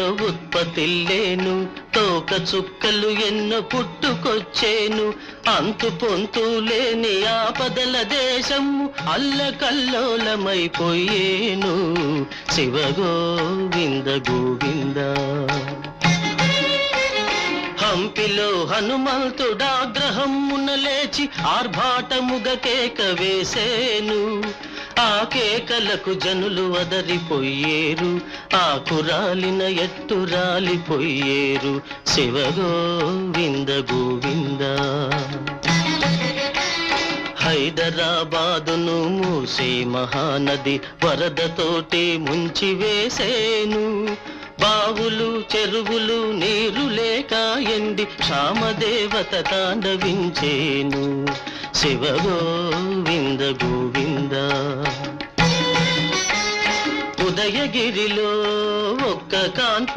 ఉత్పత్తిల్లేను తోక చుక్కలు ఎన్నో పుట్టుకొచ్చేను. అంతు పొంతు లేని ఆపదల దేశము అల్లకల్లోలమైపోయేను. శివ గోవింద గోవింద. హంపిలో హనుమంతుడాగ్రహమున లేచి ఆర్భాటముగ కేక వేసేను. ఆ కేకలకు జనులు వదరిపోయేరు ఆ కురాలిన ఎట్టు రాలిపోయేరు శివగోవింద గోవింద. హైదరాబాదును మూసే మహానది వరదతోటి ముంచి వేసేను. బావులు చెరువులు నీరు లేక ఎండి క్షామదేవత తాండవించేను. శివ గోవింద గోవింద. ఉదయగిరిలో ఒక్క కాన్పు